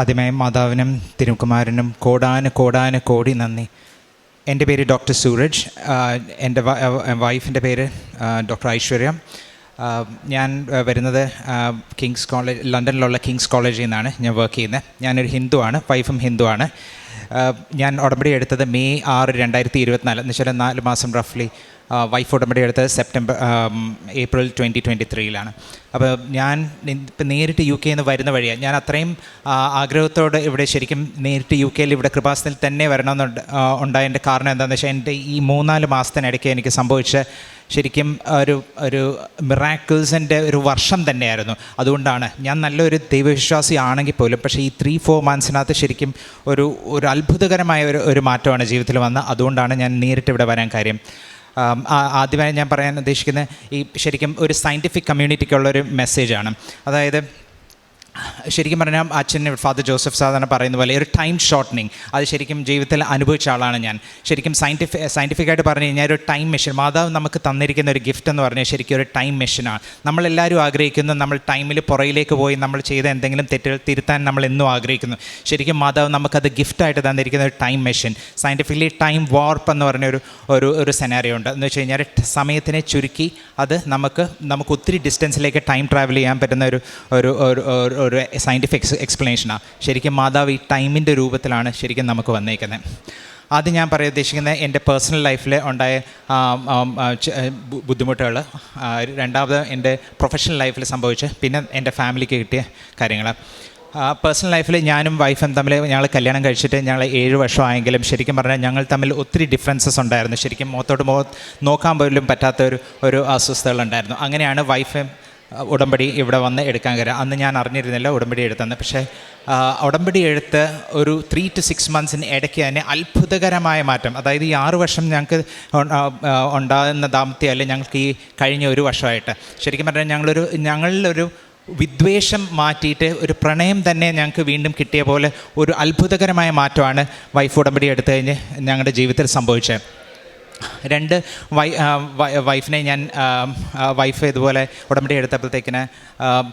ആദ്യമായി മാതാവിനും തിരുക്കുമാരനും കോടാന് കോടാന് കോടി നന്ദി. എന്റെ പേര് ഡോക്ടർ സൂരജ്. എന്റെ വൈഫിന്റെ പേര് ഡോക്ടർ ഐശ്വര്യ. ഞാൻ വരുന്നത് കിങ്സ് കോളേജ് ലണ്ടനിലുള്ള കിങ്സ് കോളേജിൽ നിന്നാണ് ഞാൻ വർക്ക് ചെയ്യുന്നത്. ഞാനൊരു ഹിന്ദുവാണ് വൈഫും ഹിന്ദുവാണ്. ഞാൻ ഉടമ്പടി എടുത്തത് മെയ് ആറ് രണ്ടായിരത്തി ഇരുപത്തിനാല്. എന്ന് വെച്ചാൽ നാല് മാസം റഫ്ലി വൈഫ് ഉടമ്പടി എടുത്തത് സെപ്റ്റംബർ ഏപ്രിൽ ട്വന്റി ട്വന്റി ത്രീയിലാണ് അപ്പോൾ ഞാൻ ഇപ്പം നേരിട്ട് യു കെയിൽ നിന്ന് വരുന്ന വഴിയാണ് ഞാൻ അത്രയും ആഗ്രഹത്തോടെ ഇവിടെ ശരിക്കും നേരിട്ട് യു കെയിൽ ഇവിടെ കൃപാസനത്തിൽ തന്നെ വരണമെന്നുണ്ട് ഉണ്ടായതിന്റെ കാരണം എന്താണെന്ന് വെച്ചാൽ എന്റെ ഈ മൂന്നാൽ മാസത്തിനിടയ്ക്ക് എനിക്ക് സംഭവിച്ച ശരിക്കും ഒരു ഒരു മിറാക്കിൾസിന്റെ ഒരു വർഷം തന്നെയായിരുന്നു. അതുകൊണ്ടാണ് ഞാൻ നല്ലൊരു ദൈവവിശ്വാസി ആണെങ്കിൽ പോലും പക്ഷേ ഈ ത്രീ ഫോർ മന്ത്സിനകത്ത് ശരിക്കും ഒരു ഒരു അത്ഭുതകരമായ ഒരു ഒരു മാറ്റമാണ് ജീവിതത്തിൽ വന്നത്. അതുകൊണ്ടാണ് ഞാൻ നേരിട്ട് ഇവിടെ വരാൻ കാര്യം. ആദ്യമായി ഞാൻ പറയാൻ ഉദ്ദേശിക്കുന്നത് ഈ ശരിക്കും ഒരു സയന്റിഫിക് കമ്മ്യൂണിറ്റിക്കുള്ളൊരു മെസ്സേജാണ് അതായത് ശരിക്കും പറഞ്ഞാൽ അച്ഛൻ ഫാദർ ജോസഫ് സാധാരണ പറയുന്ന പോലെ ഒരു ടൈം ഷോർട്ടനിങ് അത് ശരിക്കും ജീവിതത്തിൽ അനുഭവിച്ച ആളാണ് ഞാൻ. ശരിക്കും സയന്റിഫിക് സയന്റിഫിക്കായിട്ട് പറഞ്ഞു കഴിഞ്ഞാൽ ഒരു ടൈം മെഷീൻ മാതാവ് നമുക്ക് തന്നിരിക്കുന്ന ഒരു ഗിഫ്റ്റ് എന്ന് പറഞ്ഞാൽ ശരിക്കും ഒരു ടൈം മെഷീനാണ് നമ്മളെല്ലാവരും ആഗ്രഹിക്കുന്നു നമ്മൾ ടൈമിൽ പുറയിലേക്ക് പോയി നമ്മൾ ചെയ്ത എന്തെങ്കിലും തെറ്റുകൾ തിരുത്താൻ നമ്മൾ എന്നും ആഗ്രഹിക്കുന്നു. ശരിക്കും മാതാവ് നമുക്കത് ഗിഫ്റ്റായിട്ട് തന്നിരിക്കുന്ന ഒരു ടൈം മെഷീൻ സയന്റിഫിക്കലി ടൈം വാർപ്പ് എന്ന് പറഞ്ഞ ഒരു ഒരു ഒരു സെനാരിയോ ഉണ്ട്. എന്ന് വെച്ച് കഴിഞ്ഞാൽ സമയത്തിനെ ചുരുക്കി അത് നമുക്ക് നമുക്ക് ഒത്തിരി ഡിസ്റ്റൻസിലേക്ക് ടൈം ട്രാവൽ ചെയ്യാൻ പറ്റുന്ന ഒരു ഒരു ഒരു- സയന്റിഫിക് എക്സ് എക്സ്പ്ലനേഷനാണ് ശരിക്കും മാതാവ് ഈ ടൈമിന്റെ രൂപത്തിലാണ് ശരിക്കും നമുക്ക് വന്നേക്കുന്നത് ആദ്യം ഞാൻ പറയാൻ ഉദ്ദേശിക്കുന്നത് എന്റെ പേഴ്സണൽ ലൈഫിൽ ഉണ്ടായ ബുദ്ധിമുട്ടുകൾ രണ്ടാമത് എന്റെ പ്രൊഫഷണൽ ലൈഫിൽ സംഭവിച്ച് പിന്നെ എന്റെ ഫാമിലിക്ക് കിട്ടിയ കാര്യങ്ങൾ പേഴ്സണൽ ലൈഫിൽ ഞാനും വൈഫും തമ്മിൽ ഞങ്ങൾ കല്യാണം കഴിച്ചിട്ട് ഞങ്ങൾ ഏഴ് വർഷമായെങ്കിലും ശരിക്കും പറഞ്ഞാൽ ഞങ്ങൾ തമ്മിൽ ഒത്തിരി ഡിഫറൻസസ് ഉണ്ടായിരുന്നു. ശരിക്കും മുഖത്തോട്ട് മുഖ നോക്കാൻ പോലും പറ്റാത്ത ഒരു ഒരു അസ്വസ്ഥതകളുണ്ടായിരുന്നു. അങ്ങനെയാണ് വൈഫ് ഉടമ്പടി ഇവിടെ വന്ന് എടുക്കാൻ കയറുക അന്ന് ഞാൻ അറിഞ്ഞിരുന്നില്ല ഉടമ്പടി എടുത്തെന്ന്. പക്ഷേ ഉടമ്പടി എടുത്ത് ഒരു ത്രീ ടു സിക്സ് മന്ത്സിന് ഇടയ്ക്ക് തന്നെ അത്ഭുതകരമായ മാറ്റം. അതായത് ഈ ആറ് വർഷം ഞങ്ങൾക്ക് ഉണ്ടാകുന്ന ദാമ്പത്യമല്ല ഞങ്ങൾക്ക് ഈ കഴിഞ്ഞ ഒരു വർഷമായിട്ട്. ശരിക്കും പറഞ്ഞാൽ ഞങ്ങളൊരു ഞങ്ങളിലൊരു വിദ്വേഷം മാറ്റിയിട്ട് ഒരു പ്രണയം തന്നെ ഞങ്ങൾക്ക് വീണ്ടും കിട്ടിയ പോലെ ഒരു അത്ഭുതകരമായ മാറ്റമാണ് വൈഫ് ഉടമ്പടി എടുത്തു കഴിഞ്ഞ് ഞങ്ങളുടെ ജീവിതത്തിൽ സംഭവിച്ചത്. രണ്ട് വൈ വൈഫിനെ ഞാൻ വൈഫ് ഇതുപോലെ ഉടമ്പടി എടുത്തപ്പോഴത്തേക്കിന്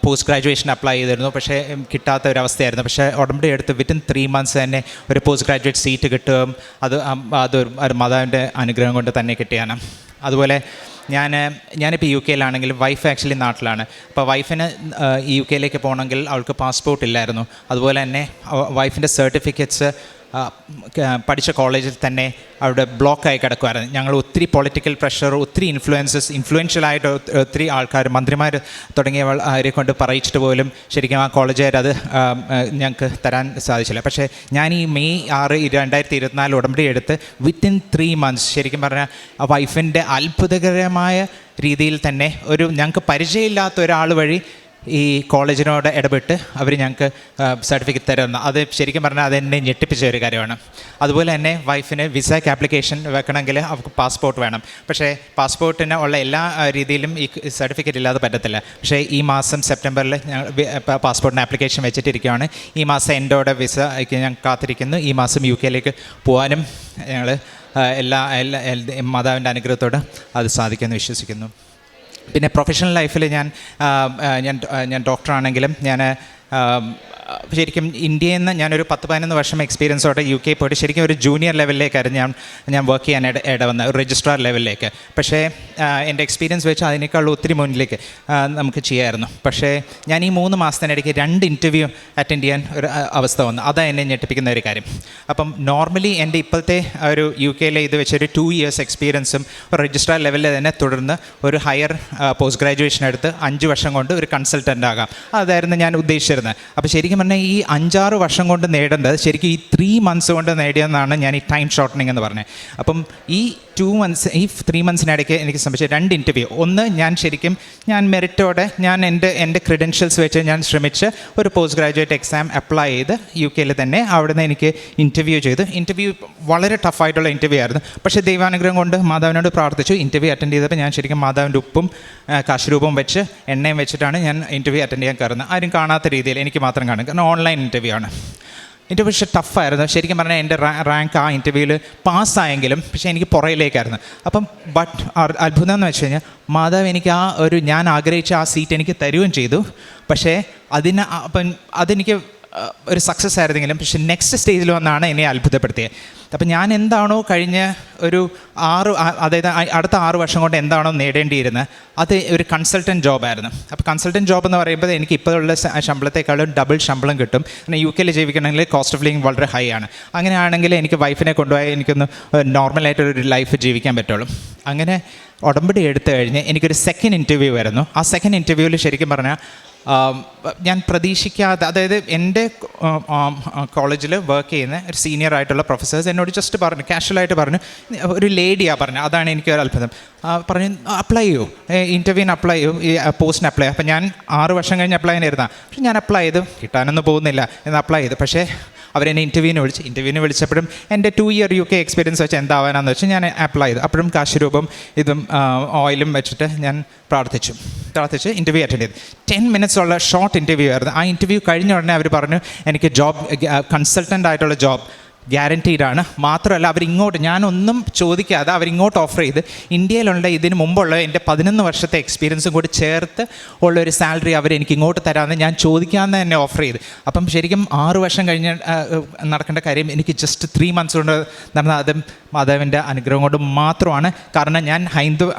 പോസ്റ്റ് ഗ്രാജുവേഷൻ അപ്ലൈ ചെയ്തിരുന്നു. പക്ഷേ കിട്ടാത്ത ഒരു അവസ്ഥയായിരുന്നു പക്ഷേ ഉടമ്പടി എടുത്ത് വിത്തിൻ ത്രീ മന്ത്സ് തന്നെ ഒരു പോസ്റ്റ് ഗ്രാജുവേറ്റ് സീറ്റ് കിട്ടുകയും അത് അത് ഒരു- മാതാവിന്റെ അനുഗ്രഹം കൊണ്ട് തന്നെ കിട്ടിയാണ്. അതുപോലെ ഞാൻ ഞാനിപ്പോൾ യു കെയിലാണെങ്കിലും വൈഫ് ആക്ച്വലി നാട്ടിലാണ്. അപ്പോൾ വൈഫിന് യു കെയിലേക്ക് പോകണമെങ്കിൽ അവൾക്ക് പാസ്പോർട്ട് ഇല്ലായിരുന്നു. അതുപോലെ തന്നെ വൈഫിന്റെ സർട്ടിഫിക്കറ്റ്സ് പഠിച്ച കോളേജിൽ തന്നെ അവിടെ ബ്ലോക്കായി കിടക്കുമായിരുന്നു ഞങ്ങൾ ഒത്തിരി പൊളിറ്റിക്കൽ പ്രഷർ ഒത്തിരി ഇൻഫ്ലുവൻസസ് ഇൻഫ്ലുവൻഷ്യലായിട്ട് ഒത്തിരി ആൾക്കാർ മന്ത്രിമാർ തുടങ്ങിയവർ അവരെ കൊണ്ട് പറയിച്ചിട്ട് പോലും ശരിക്കും ആ ആ, ഞങ്ങൾക്ക് തരാൻ സാധിച്ചില്ല. പക്ഷേ ഞാൻ ഈ മെയ് ആറ് രണ്ടായിരത്തി ഇരുപത്തിനാല് ഉടമ്പടി എടുത്ത് വിത്തിൻ ത്രീ മന്ത്സ് ശരിക്കും പറഞ്ഞാൽ വൈഫിന്റെ അത്ഭുതകരമായ രീതിയിൽ തന്നെ ഒരു ഞങ്ങൾക്ക് പരിചയമില്ലാത്ത ഒരാൾ വഴി ഈ കോളേജിനോട് ഇടപെട്ട് അവർ ഞങ്ങൾക്ക് സർട്ടിഫിക്കറ്റ് തരുന്ന. അത് ശരിക്കും പറഞ്ഞാൽ അതെന്നെ ഞെട്ടിപ്പിച്ച ഒരു കാര്യമാണ്. അതുപോലെ തന്നെ വൈഫിന് വിസയ്ക്ക് ആപ്ലിക്കേഷൻ വെക്കണമെങ്കിൽ അവർക്ക് പാസ്പോർട്ട് വേണം. പക്ഷേ പാസ്പോർട്ടിന് ഉള്ള എല്ലാ രീതിയിലും ഈ സർട്ടിഫിക്കറ്റ് ഇല്ലാതെ പറ്റത്തില്ല. പക്ഷേ ഈ മാസം സെപ്റ്റംബറിൽ ഞങ്ങൾ പാസ്പോർട്ടിന് ആപ്ലിക്കേഷൻ വെച്ചിട്ടിരിക്കുകയാണ് ഈ മാസം എന്റോടെ വിസ ഞാൻ കാത്തിരിക്കുന്നു. ഈ മാസം യു കെയിലേക്ക് പോകാനും ഞങ്ങൾ എല്ലാ എല്ലാ എല്ലാ- മാതാവിന്റെ അനുഗ്രഹത്തോടെ അത് സാധിക്കുമെന്ന് വിശ്വസിക്കുന്നു. പിന്നെ പ്രൊഫഷണൽ ലൈഫിൽ ഞാൻ ഞാൻ ഞാൻ ഡോക്ടറാണെങ്കിലും ഞാൻ ശരിക്കും ഇന്ത്യയിൽ നിന്ന് ഞാനൊരു പത്ത് പതിനൊന്ന് വർഷം എക്സ്പീരിയൻസോടെ യു കെ പോയിട്ട് ശരിക്കും ഒരു ജൂനിയർ ലെവലിലേക്കായിരുന്നു ഞാൻ ഞാൻ വർക്ക് ചെയ്യാൻ ഇട ഇട വന്ന ഒരു രജിസ്ട്രാർ ലെവലിലേക്ക് പക്ഷേ എന്റെ എക്സ്പീരിയൻസ് വെച്ച് അതിനേക്കാൾ ഒത്തിരി മുന്നിലേക്ക് നമുക്ക് ചെയ്യാമായിരുന്നു പക്ഷേ ഞാൻ ഈ മൂന്ന് മാസത്തിനിടയ്ക്ക് രണ്ട് ഇന്റർവ്യൂ അറ്റൻഡ് ചെയ്യാൻ ഒരു അവസ്ഥ വന്നു. അതാണ് എന്നെ ഞെട്ടിപ്പിക്കുന്ന ഒരു കാര്യം. അപ്പം നോർമലി എന്റെ ഇപ്പോഴത്തെ ഒരു യു കെയിലെ ഇത് വെച്ച് ഒരു ടു ഇയേഴ്സ് എക്സ്പീരിയൻസും രജിസ്ട്രാർ ലെവലിൽ തന്നെ തുടർന്ന് ഒരു ഹയർ പോസ്റ്റ് ഗ്രാജുവേഷൻ എടുത്ത് അഞ്ച് വർഷം കൊണ്ട് ഒരു കൺസൾട്ടന്റ് ആകാം. അതായിരുന്നു ഞാൻ ഉദ്ദേശിച്ചിരുന്നത്. അപ്പോൾ ശരിക്കും പറഞ്ഞാൽ ഈ അഞ്ചാറ് വർഷം കൊണ്ട് നേടേണ്ടത് ശരിക്കും ഈ ത്രീ മന്ത്സ് കൊണ്ട് നേടിയെന്നാണ് ഞാൻ ഈ ടൈം ഷോർട്ടനിങ് എന്ന് പറഞ്ഞത്. അപ്പം ഈ ടു മന്ത്സ് ഈ ത്രീ മന്ത്സിനിടയ്ക്ക് എനിക്ക് സംഭവിച്ച രണ്ട് ഇന്റർവ്യൂ ഒന്ന് ഞാൻ ശരിക്കും ഞാൻ മെറിറ്റോടെ ഞാൻ എന്റെ എന്റെ ക്രെഡൻഷ്യൽസ് വെച്ച് ഞാൻ ശ്രമിച്ച് ഒരു പോസ്റ്റ് ഗ്രാജുവേറ്റ് എക്സാം അപ്ലൈ ചെയ്ത് യു കെയിൽ തന്നെ അവിടുന്ന് എനിക്ക് ഇന്റർവ്യൂ ചെയ്തു. ഇന്റർവ്യൂ വളരെ ടഫായിട്ടുള്ള ഇന്റർവ്യൂ ആയിരുന്നു. പക്ഷേ ദൈവാനുഗ്രഹം കൊണ്ട് മാധവനോട് പ്രാർത്ഥിച്ചു. ഇന്റർവ്യൂ അറ്റൻഡ് ചെയ്തപ്പോൾ ഞാൻ ശരിക്കും മാതാവിന്റെ ഉപ്പും കാശുരൂപം വെച്ച് എണ്ണയും വെച്ചിട്ടാണ് ഞാൻ ഇന്റർവ്യൂ അറ്റൻഡ് ചെയ്യാൻ കയറുന്നത്. ആരും കാണാത്ത രീതിയിൽ എനിക്ക് മാത്രം കാണും. കാരണം ഓൺലൈൻ ഇന്റർവ്യൂ ആണ്. ഇന്റർവ്യൂ പക്ഷേ ടഫായിരുന്നു ശരിക്കും പറഞ്ഞാൽ എന്റെ റാങ്ക് ആ ഇന്റർവ്യൂവിൽ പാസ്സായെങ്കിലും പക്ഷേ എനിക്ക് പുറയിലേക്കായിരുന്നു അപ്പം ബട്ട് അത്ഭുതം എന്ന് വെച്ച് കഴിഞ്ഞാൽ മാതാവ് എനിക്ക് ആ ഒരു ഞാൻ ആഗ്രഹിച്ച ആ സീറ്റ് എനിക്ക് തരുകയും ചെയ്തു. പക്ഷേ അതിന് അപ്പം അതെനിക്ക് ഒരു സക്സസ് ആയിരുന്നെങ്കിലും പക്ഷേ നെക്സ്റ്റ് സ്റ്റേജിൽ വന്നാണ് എന്നെ അത്ഭുതപ്പെടുത്തിയത്. അപ്പം ഞാൻ എന്താണോ കഴിഞ്ഞ ഒരു ആറ് അതായത് അടുത്ത ആറ് വർഷം കൊണ്ട് എന്താണോ നേടേണ്ടിയിരുന്നത് അത് ഒരു കൺസൾട്ടന്റ് ജോബായിരുന്നു അപ്പോൾ കൺസൾട്ടന്റ് ജോബ് എന്ന് പറയുമ്പോൾ എനിക്ക് ഇപ്പോഴുള്ള ശമ്പളത്തെക്കാളും ഡബിൾ ശമ്പളം കിട്ടും. പിന്നെ യു കെയിൽ ജീവിക്കണമെങ്കിൽ കോസ്റ്റ് ഓഫ് ലിവിങ് വളരെ ഹൈ ആണ്. അങ്ങനെയാണെങ്കിൽ എനിക്ക് വൈഫിനെ കൊണ്ടുപോയി എനിക്കൊന്ന് നോർമലായിട്ടൊരു ലൈഫ് ജീവിക്കാൻ പറ്റുള്ളൂ. അങ്ങനെ ഉടമ്പടി എടുത്തു കഴിഞ്ഞ് എനിക്കൊരു സെക്കൻഡ് ഇന്റർവ്യൂ വരുന്നു. ആ സെക്കൻഡ് ഇന്റർവ്യൂവിൽ ശരിക്കും പറഞ്ഞാൽ ഞാൻ പ്രതീക്ഷിക്കാതെ അതായത് എന്റെ കോളേജിൽ വർക്ക് ചെയ്യുന്ന ഒരു സീനിയർ ആയിട്ടുള്ള പ്രൊഫസേഴ്സ് എന്നോട് ജസ്റ്റ് പറഞ്ഞു കാഷ്വലായിട്ട് പറഞ്ഞു ഒരു ലേഡിയാണ് പറഞ്ഞു അതാണ് എനിക്ക് ഒരു അത്ഭുതം. പറഞ്ഞു അപ്ലൈ ചെയ്യൂ ഇന്റർവ്യൂവിന് അപ്ലൈ ചെയ്യൂ ഈ പോസ്റ്റിന് അപ്ലൈ അപ്പം ഞാൻ ആറ് വർഷം കഴിഞ്ഞ് അപ്ലൈ ചെയ്യാനായിരുന്ന. പക്ഷെ ഞാൻ അപ്ലൈ ചെയ്തു കിട്ടാനൊന്നും പോകുന്നില്ല എന്ന് അപ്ലൈ ചെയ്തു. പക്ഷേ അവരെന്നെ ഇന്റർവ്യൂവിന് വിളിച്ച് ഇന്റർവ്യൂവിന് വിളിച്ചപ്പോഴും എന്റെ two year U K experience വെച്ച് എന്താവാനാന്ന് വെച്ചാൽ ഞാൻ അപ്ലൈ ചെയ്തു. അപ്പോഴും കാശുരൂപം ഇതും ഓയിലും വെച്ചിട്ട് ഞാൻ പ്രാർത്ഥിച്ചു. പ്രാർത്ഥിച്ച് ഇന്റർവ്യൂ അറ്റൻഡ് ചെയ്തു. ടെൻ മിനിറ്റ്സ് ഉള്ള ഷോർട്ട് ഇന്റർവ്യൂ ആയിരുന്നു. ആ ഇന്റർവ്യൂ കഴിഞ്ഞ ഉടനെ അവർ പറഞ്ഞു എനിക്ക് ജോബ് കൺസൾട്ടന്റ് ആയിട്ടുള്ള ജോബ് ഗ്യാരന്റീഡ് ആണ് മാത്രമല്ല അവരിങ്ങോട്ട് ഞാനൊന്നും ചോദിക്കാതെ അവരിങ്ങോട്ട് ഓഫർ ചെയ്ത് ഇന്ത്യയിലുള്ള ഇതിന് മുമ്പുള്ള എന്റെ പതിനൊന്ന് വർഷത്തെ എക്സ്പീരിയൻസും കൂടി ചേർത്ത് ഉള്ള ഒരു സാലറി അവർ എനിക്ക് ഇങ്ങോട്ട് തരാമെന്ന് ഞാൻ ചോദിക്കാമെന്ന് തന്നെ ഓഫർ ചെയ്ത്. അപ്പം ശരിക്കും ആറ് വർഷം കഴിഞ്ഞ് നടക്കേണ്ട കാര്യം എനിക്ക് ജസ്റ്റ് ത്രീ മന്ത്സ് കൊണ്ട് നടന്ന അതും മാധവന്റെ അനുഗ്രഹം കൊണ്ട് മാത്രമാണ്. കാരണം ഞാൻ ഹൈന്ദവ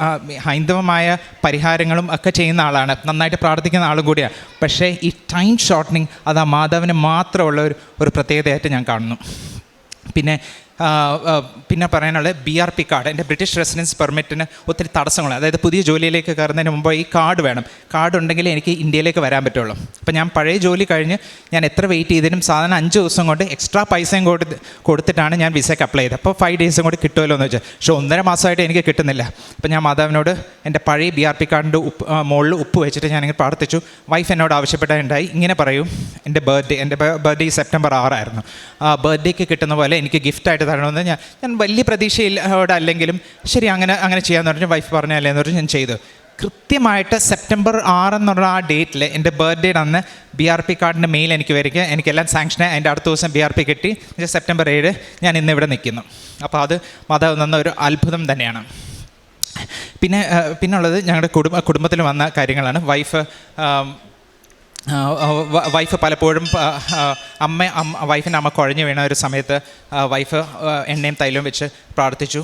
ഹൈന്ദവമായ പരിഹാരങ്ങളും ഒക്കെ ചെയ്യുന്ന ആളാണ്. നന്നായിട്ട് പ്രാർത്ഥിക്കുന്ന ആളും കൂടിയാണ്. പക്ഷേ ഈ ടൈം ഷോർട്ടനിങ് അത് ആ മാധവന് മാത്രമുള്ള ഒരു ഒരു പ്രത്യേകതയായിട്ട് ഞാൻ കാണുന്നു. പിന്നെ പിന്നെ പറയാനുള്ളത് ബി ആർ പി കാർഡ് എന്റെ ബ്രിട്ടീഷ് റെസിഡൻസ് പെർമിറ്റിന് ഒത്തിരി തടസ്സങ്ങൾ. അതായത് പുതിയ ജോലിയിലേക്ക് കയറുന്നതിന് മുമ്പ് ഈ കാർഡ് വേണം. കാർഡ് ഉണ്ടെങ്കിൽ എനിക്ക് ഇന്ത്യയിലേക്ക് വരാൻ പറ്റുള്ളൂ. അപ്പോൾ ഞാൻ പഴയ ജോലി കഴിഞ്ഞ് ഞാൻ എത്ര വെയിറ്റ് ചെയ്തതിനും സാധാരണ അഞ്ച് ദിവസം കൊണ്ട് എക്സ്ട്രാ പൈസയും കൊടുത്ത് കൊടുത്തിട്ടാണ് ഞാൻ വിസയ്ക്ക് അപ്ലൈ ചെയ്തത്. അപ്പോൾ ഫൈവ് ഡേയ്സും കൂടി കിട്ടുമല്ലോ എന്ന് വെച്ചാൽ പക്ഷേ ഒന്നര മാസമായിട്ട് എനിക്ക് കിട്ടുന്നില്ല. അപ്പോൾ ഞാൻ മാതാവിനോട് എന്റെ പഴയ ബി ആർ പി കാർഡിന്റെ ഉപ്പ് മുകളിൽ ഉപ്പ് വെച്ചിട്ട് ഞാനിങ്ങനെ പ്രാർത്ഥിച്ചു. വൈഫ് എന്നോട് ആവശ്യപ്പെട്ടുണ്ടായി ഇങ്ങനെ പറയും. എന്റെ ബർത്ത്ഡേ എന്റെ ബർത്ത്ഡേ സെപ്റ്റംബർ ആറായിരുന്നു. ആ ബർത്ത്ഡേക്ക് കിട്ടുന്ന പോലെ എനിക്ക് ഗിഫ്റ്റായിട്ട് തരണമെന്ന് ഞാൻ ഞാൻ വലിയ പ്രതീക്ഷയിലോടെ അല്ലെങ്കിലും ശരി അങ്ങനെ അങ്ങനെ ചെയ്യാമെന്ന് പറഞ്ഞു വൈഫ് പറഞ്ഞല്ലേ എന്ന് പറഞ്ഞു ഞാൻ ചെയ്തു. കൃത്യമായിട്ട് സെപ്റ്റംബർ ആറെന്നുള്ള ആ ഡേറ്റിൽ എന്റെ ബർത്ത്ഡേയുടെ അന്ന് ബി ആർ പി കാർഡിന്റെ മെയിൽ എനിക്ക് വരിക. എനിക്കെല്ലാം സാങ്ഷനായി അതിന്റെ അടുത്ത ദിവസം ബി ആർ പി കിട്ടി. സെപ്റ്റംബർ ഏഴ് ഞാൻ ഇന്ന് ഇവിടെ നിൽക്കുന്നു. അപ്പോൾ അത് മാതാവ് നിന്ന ഒരു അത്ഭുതം തന്നെയാണ്. പിന്നെ പിന്നുള്ളത് ഞങ്ങളുടെ കുടുംബ കുടുംബത്തിൽ വന്ന കാര്യങ്ങളാണ്. വൈഫ് വൈഫ് പലപ്പോഴും അമ്മ വൈഫിന്റെ അമ്മ കുഴഞ്ഞു വീണ ഒരു സമയത്ത് വൈഫ് എണ്ണയും തൈലവും വെച്ച് പ്രാർത്ഥിച്ചു.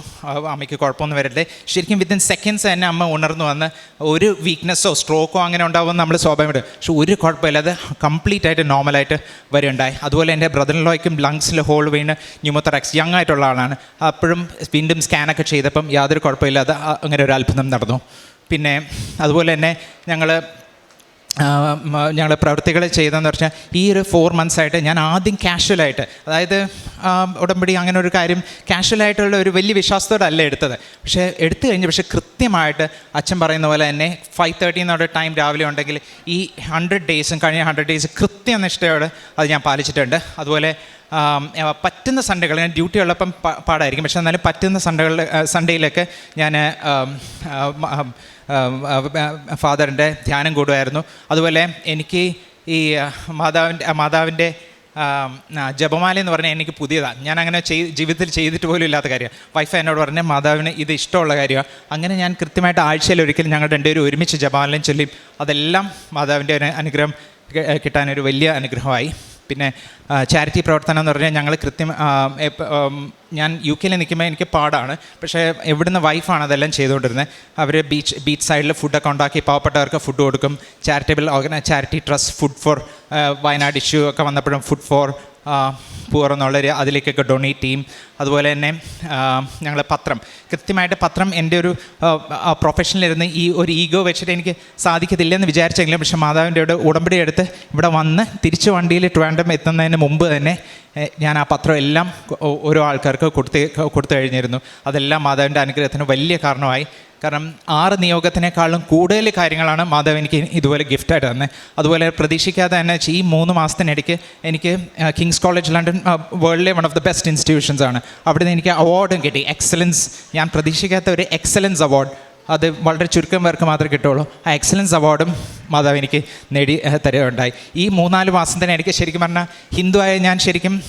അമ്മയ്ക്ക് കുഴപ്പമൊന്നും വരട്ടെ ശരിക്കും വിത്തിൻ സെക്കൻഡ്സ് തന്നെ അമ്മ ഉണർന്നു വന്ന് ഒരു വീക്ക്നെസ്സോ സ്ട്രോക്കോ അങ്ങനെ ഉണ്ടാവുമെന്ന് നമ്മൾ സ്വാഭാവികമായിട്ട്. പക്ഷെ ഒരു കുഴപ്പമില്ല അത് കംപ്ലീറ്റ് ആയിട്ട് നോർമലായിട്ട് വരുണ്ടായി അതുപോലെ എന്റെ ബ്രദറിലോയ്ക്കും ലങ്സിൽ ഹോൾ വീണ് ന്യൂമോത്തറാക്സ് യങ് ആയിട്ടുള്ള ആളാണ്. അപ്പോഴും വീണ്ടും സ്കാനൊക്കെ ചെയ്തപ്പം യാതൊരു കുഴപ്പമില്ലാതെ അങ്ങനെ ഒരു അത്ഭുതം നടന്നു. പിന്നെ അതുപോലെ തന്നെ ഞങ്ങൾ ഞങ്ങൾ പ്രവൃത്തികൾ ചെയ്തതെന്ന് പറഞ്ഞാൽ ഈ ഒരു ഫോർ മന്ത്സ് ആയിട്ട് ഞാൻ ആദ്യം കാഷ്വലായിട്ട് അതായത് ഉടമ്പടി അങ്ങനെ ഒരു കാര്യം കാഷ്വലായിട്ടുള്ള ഒരു വലിയ വിശ്വാസത്തോടെ അല്ല എടുത്തത്. പക്ഷേ എടുത്തു കഴിഞ്ഞ് പക്ഷേ കൃത്യമായിട്ട് അച്ഛൻ പറയുന്ന പോലെ തന്നെ ഫൈവ് തേർട്ടി എന്നുള്ള ടൈം രാവിലെ ഉണ്ടെങ്കിൽ ഈ ഹൺഡ്രഡ് ഡേയ്സും കഴിഞ്ഞ ഹൺഡ്രഡ് ഡേയ്സ് കൃത്യനിഷ്ഠയോടെ അത് ഞാൻ പാലിച്ചിട്ടുണ്ട്. അതുപോലെ പറ്റുന്ന സൺഡേകൾ ഞാൻ ഡ്യൂട്ടി ഉള്ളപ്പം പാടായിരിക്കും. പക്ഷേ എന്നാലും പറ്റുന്ന സൺഡേകളിൽ സൺഡേയിലൊക്കെ ഞാൻ ഫാദറിന്റെ ധ്യാനം കൂടുമായിരുന്നു അതുപോലെ എനിക്ക് ഈ മാതാവിന്റെ മാതാവിന്റെ ജപമാല എന്ന് പറഞ്ഞാൽ എനിക്ക് പുതിയതാണ് ഞാൻ അങ്ങനെ ചെയ് ജീവിതത്തിൽ ചെയ്തിട്ട് പോലും ഇല്ലാത്ത കാര്യമാണ്. വൈഫ് എന്നോട് പറഞ്ഞ മാതാവിന് ഇത് ഇഷ്ടമുള്ള കാര്യമാണ് അങ്ങനെ ഞാൻ കൃത്യമായിട്ട് ആഴ്ചയിൽ ഒരിക്കലും ഞങ്ങൾ രണ്ടുപേരും ഒരുമിച്ച് ജപമാലയും ചൊല്ലിയും അതെല്ലാം മാതാവിന്റെ അനുഗ്രഹം കിട്ടാനൊരു വലിയ അനുഗ്രഹമായി. പിന്നെ ചാരിറ്റി പ്രവർത്തനം എന്ന് പറഞ്ഞാൽ ഞങ്ങൾ കൃത്യം ഞാൻ യു കെയിൽ നിൽക്കുമ്പോൾ എനിക്ക് പാടാണ്. പക്ഷേ എവിടുന്ന് വൈഫാണ് അതെല്ലാം ചെയ്തുകൊണ്ടിരുന്നത് അവർ ബീച്ച് ബീച്ച് സൈഡിൽ ഫുഡൊക്കെ ഉണ്ടാക്കി പാവപ്പെട്ടവർക്ക് ഫുഡ് കൊടുക്കും. Charitable ഓർഗന charity trust food for Wayanad issue ഒക്കെ വന്നപ്പോഴും ഫുഡ് ഫോർ പൂർ എന്നുള്ളൊരു അതിലേക്കൊക്കെ ഡൊണേറ്റ് ചെയ്യും. അതുപോലെ തന്നെ ഞങ്ങൾ പത്രം. കൃത്യമായിട്ട് പത്രം എന്റെ ഒരു പ്രൊഫഷനിലിരുന്ന് ഈ ഒരു ഈഗോ വെച്ചിട്ട് എനിക്ക് സാധിക്കത്തില്ലെന്ന് വിചാരിച്ചെങ്കിലും പക്ഷേ മാതാവിന്റെ ഇവിടെ ഉടമ്പടി എടുത്ത് ഇവിടെ വന്ന് തിരിച്ച് വണ്ടിയിൽ ട്രാൻഡം എത്തുന്നതിന് മുമ്പ് തന്നെ ഞാൻ ആ പത്രം എല്ലാം ഓരോ ആൾക്കാർക്ക് കൊടുത്ത് കൊടുത്തു കഴിഞ്ഞിരുന്നു. അതെല്ലാം മാതാവിന്റെ അനുഗ്രഹത്തിന് വലിയ കാരണമായി. കാരണം ആറ് നിയോഗത്തിനേക്കാളും കൂടുതൽ കാര്യങ്ങളാണ് മാധവ് എനിക്ക് ഇതുപോലെ ഗിഫ്റ്റായിട്ട് തന്നെ അതുപോലെ പ്രതീക്ഷിക്കാതെ തന്നെ ഈ മൂന്ന് മാസത്തിനിടയ്ക്ക് എനിക്ക് King's college London വേൾഡിലെ one of the best institutions ആണ്. അവിടെ നിന്ന് എനിക്ക് അവാർഡും കിട്ടി. എക്സലൻസ് ഞാൻ പ്രതീക്ഷിക്കാത്ത ഒരു എക്സലൻസ് അവാർഡ് അത് വളരെ ചുരുക്കം പേർക്ക് മാത്രമേ കിട്ടുള്ളൂ ആ എക്സലൻസ് അവാർഡും മാതാവ് എനിക്ക് നേടി തരികയുണ്ടായി. ഈ മൂന്നാൽ മാസം തന്നെ എനിക്ക് ശരിക്കും പറഞ്ഞാൽ ഹിന്ദുവായ ഞാൻ ശരിക്കും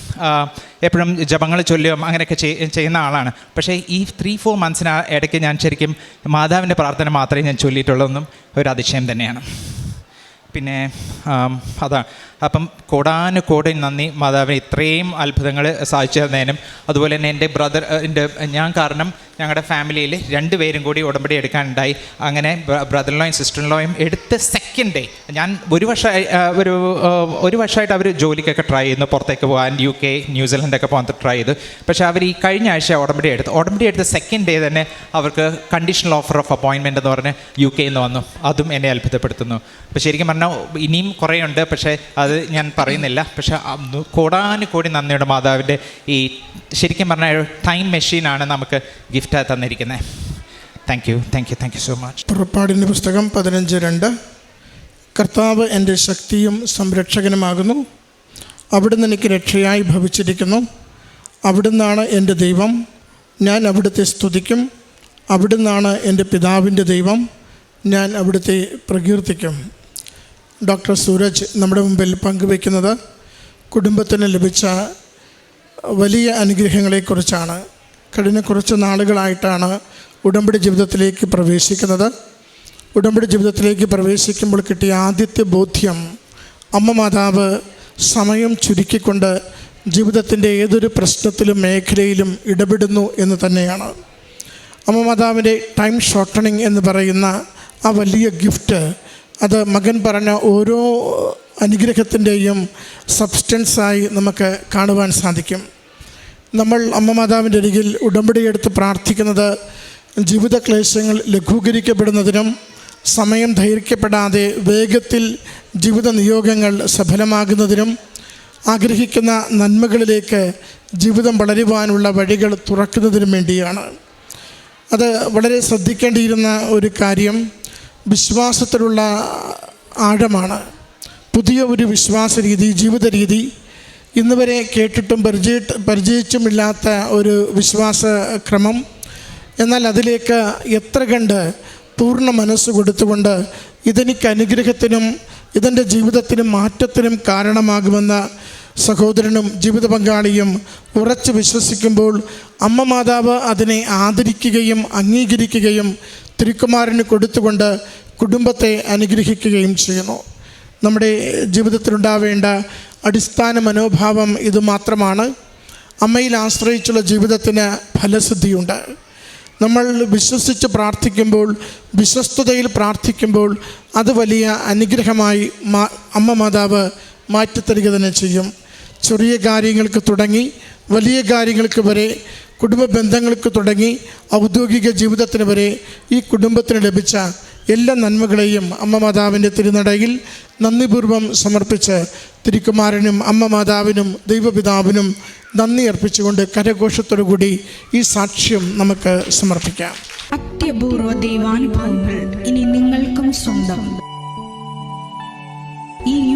എപ്പോഴും ജപങ്ങൾ ചൊല്ലുകയും അങ്ങനെയൊക്കെ ചെയ്- ചെയ്യുന്ന ആളാണ്. പക്ഷേ ഈ ത്രീ ഫോർ മന്ത്സിന് ഇടയ്ക്ക് ഞാൻ ശരിക്കും മാതാവിന്റെ പ്രാർത്ഥന മാത്രമേ ഞാൻ ചൊല്ലിയിട്ടുള്ളൂ എന്നും ഒരു അതിശയം തന്നെയാണ്. പിന്നെ അതാ അതാണ്. അപ്പം കോടാനു കോടി നന്ദി. മാതാവിന് ഇത്രയും അത്ഭുതങ്ങൾ സാധിച്ചു തന്നതിനും അതുപോലെ തന്നെ എന്റെ ബ്രദർ എന്റെ ഞാൻ കാരണം ഞങ്ങളുടെ ഫാമിലിയിൽ രണ്ടുപേരും കൂടി ഉടമ്പടി എടുക്കാനുണ്ടായി. അങ്ങനെ ബ്രദർ സിസ്റ്ററിനോയും എടുത്ത സെക്കൻഡ് ഡേ ഞാൻ ഒരു വർഷമായി ഒരു ഒരു വർഷമായിട്ട് അവർ ജോലിക്കൊക്കെ ട്രൈ ചെയ്യുന്നു. പുറത്തേക്ക് പോകാൻ യു കെ ന്യൂസിലൻഡൊക്കെ പോകാൻ ട്രൈ ചെയ്തു. പക്ഷേ അവർ ഈ കഴിഞ്ഞ ആഴ്ച ഉടമ്പടി എടുത്തു ഉടമ്പടി എടുത്ത സെക്കൻഡ് ഡേ തന്നെ അവർക്ക് കണ്ടീഷണൽ ഓഫർ ഓഫ് അപ്പോയിൻമെന്റ് എന്ന് പറഞ്ഞ് യു കെയിൽ നിന്ന് വന്നു. അതും എന്നെ അത്ഭുതപ്പെടുത്തുന്നു. അപ്പോൾ ശരിക്കും പറഞ്ഞാൽ ഇനിയും കുറേ ഉണ്ട് പക്ഷേ അത് ഞാൻ പറയുന്നില്ല. പക്ഷേ കോടാനുകോടി കോടാനു കോടി നന്ദിയുടെ മാതാവിന്റെ ഈ ശരിക്കും പറഞ്ഞ ടൈം മെഷീനാണ് നമുക്ക് ഗിഫ്റ്റായി തന്നിരിക്കുന്നത് thank you thank you thank you so much പുറപ്പാടിന്റെ പുസ്തകം പതിനഞ്ച് രണ്ട്. കർത്താവ് എന്റെ ശക്തിയും സംരക്ഷകനുമാകുന്നു. അവിടുന്ന് എനിക്ക് രക്ഷയായി ഭവിച്ചിരിക്കുന്നു. അവിടുന്നാണ് എന്റെ ദൈവം. ഞാൻ അവിടുത്തെ സ്തുതിക്കും. അവിടുന്നാണ് എന്റെ പിതാവിന്റെ ദൈവം. ഞാൻ അവിടുത്തെ പ്രകീർത്തിക്കും. ഡോക്ടർ സൂരജ് നമ്മുടെ മുമ്പിൽ പങ്കുവയ്ക്കുന്നത് കുടുംബത്തിന് ലഭിച്ച വലിയ അനുഗ്രഹങ്ങളെക്കുറിച്ചാണ്. കഴിഞ്ഞ കുറച്ച് നാളുകളായിട്ടാണ് ഉടമ്പടി ജീവിതത്തിലേക്ക് പ്രവേശിക്കുന്നത്. ഉടമ്പടി ജീവിതത്തിലേക്ക് പ്രവേശിക്കുമ്പോൾ കിട്ടിയ ആദ്യത്തെ ബോധ്യം അമ്മ മാതാവ് സമയം ചുരുക്കിക്കൊണ്ട് ജീവിതത്തിന്റെ ഏതൊരു പ്രശ്നത്തിലും മേഖലയിലും ഇടപെടുന്നു എന്ന് തന്നെയാണ്. അമ്മ മാതാവിന്റെ ടൈം ഷോർട്ടണിങ് എന്ന് പറയുന്ന ആ വലിയ ഗിഫ്റ്റ് അത് മകൻ പറഞ്ഞ ഓരോ അനുഗ്രഹത്തിന്റെയും സബ്സ്റ്റൻസായി നമുക്ക് കാണുവാൻ സാധിക്കും. നമ്മൾ അമ്മ മാതാവിന്റെ അരികിൽ ഉടമ്പടിയെടുത്ത് പ്രാർത്ഥിക്കുന്നത് ജീവിത ക്ലേശങ്ങൾ ലഘൂകരിക്കപ്പെടുന്നതിനും സമയം ദൈർഘ്യപ്പെടാതെ വേഗത്തിൽ ജീവിത നിയോഗങ്ങൾ സഫലമാകുന്നതിനും ആഗ്രഹിക്കുന്ന നന്മകളിലേക്ക് ജീവിതം വളരുവാനുള്ള വഴികൾ തുറക്കുന്നതിനും വേണ്ടിയാണ്. അത് വളരെ ശ്രദ്ധിക്കേണ്ടിയിരുന്ന ഒരു കാര്യം. വിശ്വാസത്തിലുള്ള ആഴമാണ്. പുതിയ ഒരു വിശ്വാസ രീതി ജീവിത രീതി ഇന്ന് വരെ കേട്ടിട്ടും പരിചയ പരിചയിച്ചുമില്ലാത്ത ഒരു വിശ്വാസ ക്രമം എന്നാൽ അതിലേക്ക് എത്ര കണ്ട് പൂർണ മനസ്സ് കൊടുത്തുകൊണ്ട് ഇതെനിക്ക് അനുഗ്രഹത്തിനും ഇതെന്റെ ജീവിതത്തിനും മാറ്റത്തിനും കാരണമാകുമെന്ന സഹോദരനും ജീവിത പങ്കാളിയും ഉറച്ചു വിശ്വസിക്കുമ്പോൾ അമ്മ മാതാവ് അതിനെ ആദരിക്കുകയും അംഗീകരിക്കുകയും തിരുക്കുമാരന് കൊടുത്തുകൊണ്ട് കുടുംബത്തെ അനുഗ്രഹിക്കുകയും ചെയ്യുന്നു. നമ്മുടെ ജീവിതത്തിലുണ്ടാവേണ്ട അടിസ്ഥാന മനോഭാവം ഇത് മാത്രമാണ്. അമ്മയിൽ ആശ്രയിച്ചുള്ള ജീവിതത്തിന് ഫലസിദ്ധിയുണ്ട്. നമ്മൾ വിശ്വസിച്ച് പ്രാർത്ഥിക്കുമ്പോൾ വിശ്വസ്തതയിൽ പ്രാർത്ഥിക്കുമ്പോൾ അത് വലിയ അനുഗ്രഹമായി അമ്മ മാതാവ് മാറ്റിത്തരിക തന്നെ ചെയ്യും. ചെറിയ കാര്യങ്ങൾക്ക് തുടങ്ങി വലിയ കാര്യങ്ങൾക്ക് വരെ കുടുംബ ബന്ധങ്ങൾക്ക് തുടങ്ങി ഔദ്യോഗിക ജീവിതത്തിന് വരെ ഈ കുടുംബത്തിന് ലഭിച്ച എല്ലാ നന്മകളെയും അമ്മ മാതാവിന്റെ തിരുനടയിൽ നന്ദിപൂർവം സമർപ്പിച്ച് തിരുക്കുമാരനും അമ്മ മാതാവിനും ദൈവപിതാവിനും നന്ദി അർപ്പിച്ചുകൊണ്ട് കരഘോഷത്തോടു കൂടി ഈ സാക്ഷ്യം നമുക്ക് സമർപ്പിക്കാം. അത്യപൂർവ ദൈവാനുഭവങ്ങൾ ഇനി നിങ്ങൾക്കും സ്വന്തം. ഈ